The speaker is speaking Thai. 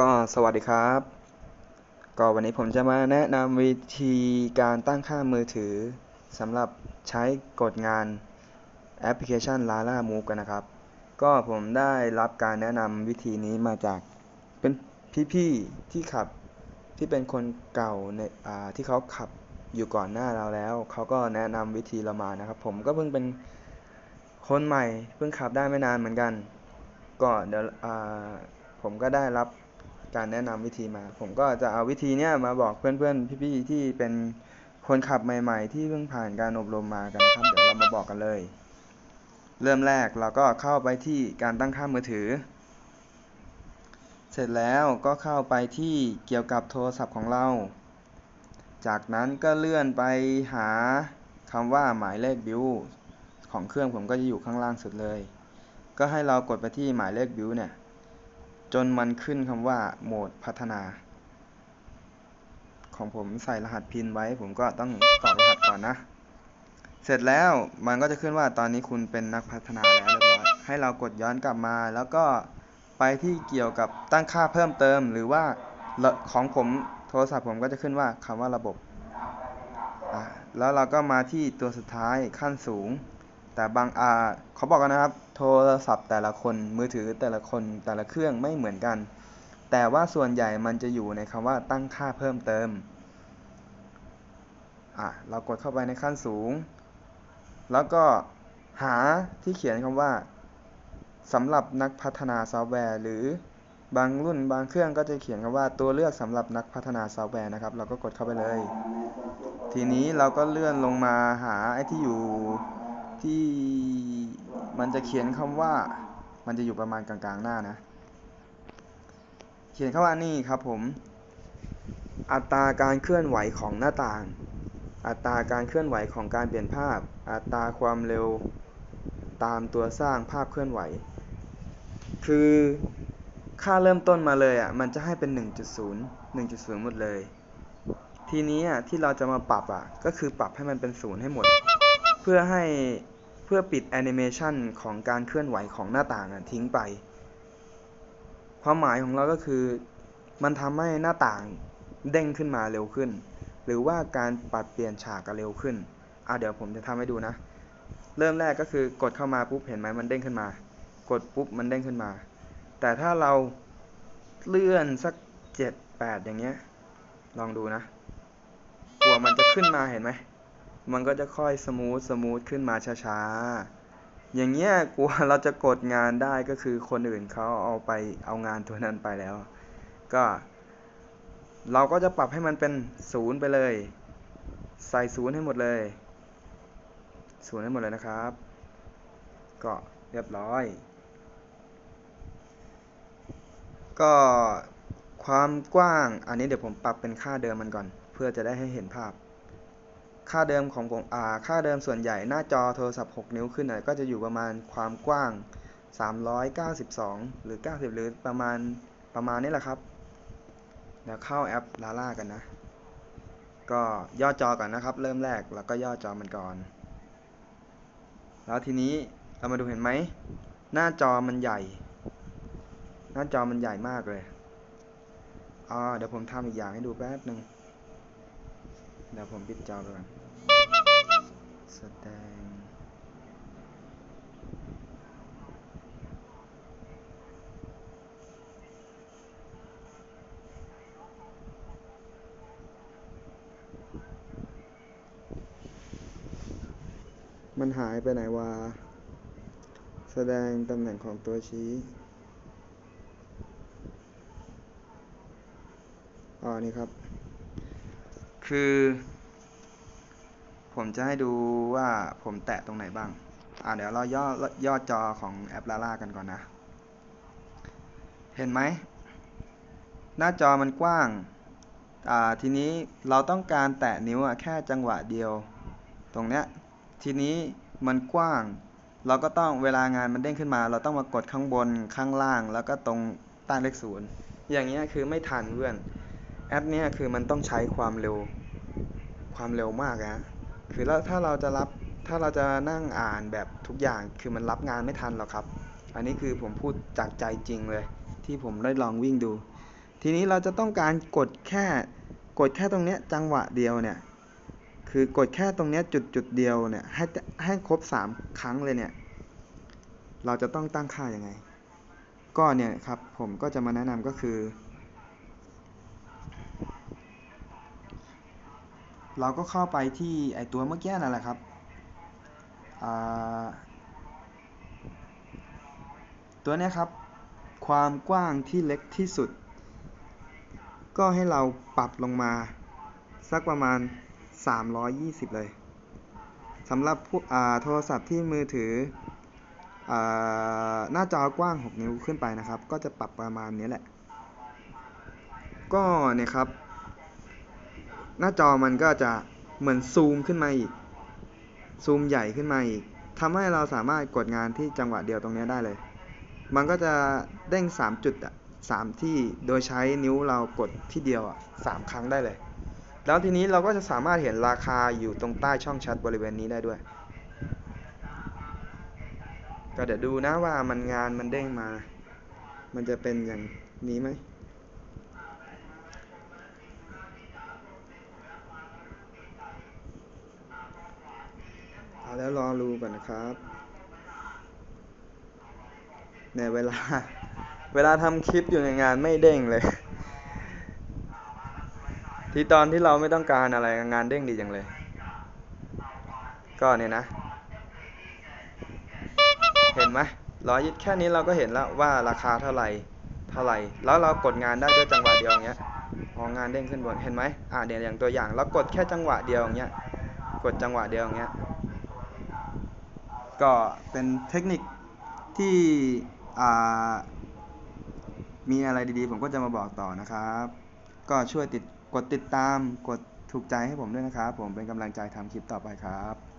ก็สวัสดีครับ ก็วันนี้ผมจะมาแนะนำวิธีการตั้งค่ามือถือสำหรับใช้กดงานแอปพลิเคชัน Lala Move กันนะครับ ก็ผมได้รับการแนะนำวิธีนี้มาจากเป็นพี่ๆที่ขับที่เป็นคนเก่าในที่เขาขับอยู่ก่อนหน้าเราแล้ว เขาก็แนะนำวิธีเรามานะครับ ผมก็เพิ่งเป็นคนใหม่ เพิ่งขับได้ไม่นานเหมือนกัน ก็เดี๋ยวผมก็ได้รับ การแนะนำวิธีมา ผมก็จะเอาวิธีเนี้ยมาบอกเพื่อนๆ พี่ๆ ที่เป็นคนขับใหม่ ๆ ที่เพิ่งผ่านการอบรมมากันนะครับเดี๋ยวเรามาบอกกันเลย เริ่มแรกเราก็เข้าไปที่การตั้งค่ามือถือ เสร็จแล้วก็เข้าไปที่เกี่ยวกับโทรศัพท์ของเรา จากนั้นก็เลื่อนไปหาคำว่าหมายเลขบิวของเครื่องผมก็จะอยู่ข้างล่างสุดเลย ก็ให้เรากดไปที่หมายเลขบิวเนี่ย จนมันขึ้นคำว่าโหมดพัฒนา ของผมใส่รหัสพินไว้ ผมก็ต้องกรอกรหัสก่อนนะ เสร็จแล้วมันก็จะขึ้นว่าตอนนี้คุณเป็นนักพัฒนาแล้วเรียบร้อยให้เรากดย้อนกลับมา แล้วก็ไปที่เกี่ยวกับตั้งค่าเพิ่มเติมหรือว่าของผมโทรศัพท์ผมก็จะขึ้นว่าคำว่าระบบ แล้วเราก็มาที่ตัวสุดท้ายขั้นสูง แต่บางอาเขาบอกกันนะครับ โทรศัพท์แต่ละคนมือถือแต่ละคนแต่ละเครื่องไม่เหมือนกัน แต่ว่าส่วนใหญ่มันจะอยู่ในคำว่าตั้งค่าเพิ่มเติมอะเรากดเข้าไปในขั้นสูง แล้วก็หาที่เขียนคำว่าสำหรับนักพัฒนาซอฟต์แวร์ หรือบางรุ่นบางเครื่องก็จะเขียนคำว่าตัวเลือกสำหรับนักพัฒนาซอฟต์แวร์นะครับ เราก็กดเข้าไปเลย ทีนี้เราก็เลื่อนลงมาหาไอ้ที่อยู่ ที่มันจะเขียนคำว่ามันจะอยู่ประมาณกลางๆหน้านะ เขียนคำว่านี่ครับผม อัตราการเคลื่อนไหวของหน้าต่าง อัตราการเคลื่อนไหวของการเปลี่ยนภาพ อัตราความเร็วตามตัวสร้างภาพเคลื่อนไหว คือค่าเริ่มต้นมาเลยอะมันจะให้เป็น 1.0 1.0 หมดเลย ทีนี้อะที่เราจะมาปรับอะก็คือปรับให้มันเป็นศูนย์ให้หมด เพื่อให้ เพื่อปิดแอนิเมชันของการเคลื่อนไหวของหน้าต่างทิ้งไป ความหมายของเราก็คือมันทำให้หน้าต่างเด้งขึ้นมาเร็วขึ้น หรือว่าการปรับเปลี่ยนฉากก็เร็วขึ้นอะเดี๋ยวผมจะทำให้ดูนะ เริ่มแรกก็คือกดเข้ามาปุ๊บเห็นไหมมันเด้งขึ้นมา กดปุ๊บมันเด้งขึ้นมา แต่ถ้าเราเลื่อนสักเจ็ดแปดอย่างเงี้ยลองดูนะกลัวมันจะขึ้นมาเห็นไหม มันก็จะค่อยสมูทสมูทขึ้นมาช้าๆ อย่างเงี้ยกลัวเราจะกดงานได้ก็คือคนอื่นเขาเอาไปเอางานตัวนั้นไปแล้ว ก็ เราก็จะปรับให้มันเป็นศูนย์ไปเลย ใส่ศูนย์ให้หมดเลยศูนย์ให้หมดเลยนะครับ ก็เรียบร้อย ก็ความกว้างอันนี้เดี๋ยวผมปรับเป็นค่าเดิมมันก่อน เพื่อจะได้ให้เห็นภาพ ค่าเดิมของผมอ่าค่าเดิมส่วนใหญ่หน้าจอโทรศัพท์ 6 นิ้วขึ้นน่ะก็จะอยู่ประมาณความกว้าง 392 หรือ 90 หรือประมาณประมาณนี้แหละครับเดี๋ยวเข้าแอปลาล่ากันนะ ก็ย่อจอก่อนนะครับ เริ่มแรกแล้วก็ย่อจอมันก่อน แล้วทีนี้เรามาดูเห็นไหม หน้าจอมันใหญ่ หน้าจอมันใหญ่มากเลยอ่าเดี๋ยวผมทำอีกอย่างให้ดูแป๊บหนึ่ง เดี๋ยวผมปิดจอไปก่อนแสดงมันหายไปไหนวะ แสดงตำแหน่งของตัวชี้ อ๋อ นี่ครับ คือ ผมจะให้ดูว่าผมแตะตรงไหนบ้าง อ่าเดี๋ยวเราย่อย่อจอของแอปลาล่ากันก่อนนะ เห็นไหม หน้าจอมันกว้าง อ่า ทีนี้เราต้องการแตะนิ้วแค่จังหวะเดียว ตรงเนี้ย ทีนี้มันกว้าง เราก็ต้องเวลางานมันเด้งขึ้นมา เราต้องมากดข้างบนข้างล่าง แล้วก็ตรงใต้เลขศูนย์อย่างเงี้ยคือไม่ทันเพื่อน แอปเนี้ยคือมันต้องใช้ความเร็วความเร็วมากนะคือแล้วถ้าเราจะรับถ้าเราจะนั่งอ่านแบบทุกอย่างคือมันรับงานไม่ทันหรอกครับ อันนี้คือผมพูดจากใจจริงเลย ที่ผมได้ลองวิ่งดู ทีนี้เราจะต้องการกดแค่กดแค่ตรงเนี้ยจังหวะเดียวเนี่ยคือกดแค่ตรงเนี้ยจุดจุดเดียวเนี่ยให้ให้ครบสามครั้งเลยเนี่ยเราจะต้องตั้งค่ายังไง ก็เนี่ยครับผมก็จะมาแนะนำก็คือ เราก็เข้าไปที่ไอตัวเมื่อกี้นั่นแหละครับตัวนี้ครับ ความกว้างที่เล็กที่สุด ก็ให้เราปรับลงมา สักประมาณ 320 เลยสำหรับโทรศัพท์ที่มือถืออหน้าจอกว้าง 6 นิ้วขึ้นไปนะครับ ก็จะปรับประมาณนี้แหละ ก็เนี่ยครับ หน้าจอมันก็จะเหมือนซูมขึ้นมาอีก ซูมใหญ่ขึ้นมาอีกทำให้เราสามารถกดงานที่จังหวะเดียวตรงนี้ได้เลย มันก็จะเด้ง 3 จุดอะสามที่โดยใช้นิ้วเรากดที่เดียวอะสามครั้งได้เลย แล้วทีนี้เราก็จะสามารถเห็นราคาอยู่ตรงใต้ช่องแชทบริเวณนี้ได้ด้วย ก็เดี๋ยวดูนะว่ามันงานมันเด้งมา มันจะเป็นอย่างนี้ไหม ก่อนนะครับ เนี่ยเวลา เวลาทำคลิปอยู่ในงานไม่เด้งเลย ที่ตอนที่เราไม่ต้องการอะไรงานเด้งดีจังเลย ก็เนี่ยนะ เห็นไหมร้อยยิดแค่นี้เราก็เห็นแล้วว่าราคาเท่าไหร่เท่าไหร่ แล้วเรากดงานได้ด้วยจังหวะเดียวอย่างเงี้ยพองานเด้งขึ้นบนเห็นไหมอ่าเดี๋ยวอย่างตัวอย่างเรากดแค่จังหวะเดียวอย่างเงี้ยกดจังหวะเดียวอย่างเงี้ย ก็เป็นเทคนิคที่มีอะไรดีๆ ผมก็จะมาบอกต่อนะครับ ก็ช่วยติดกดติดตามกดถูกใจให้ผมด้วยนะครับ ผมเป็นกำลังใจทำคลิปต่อไปครับ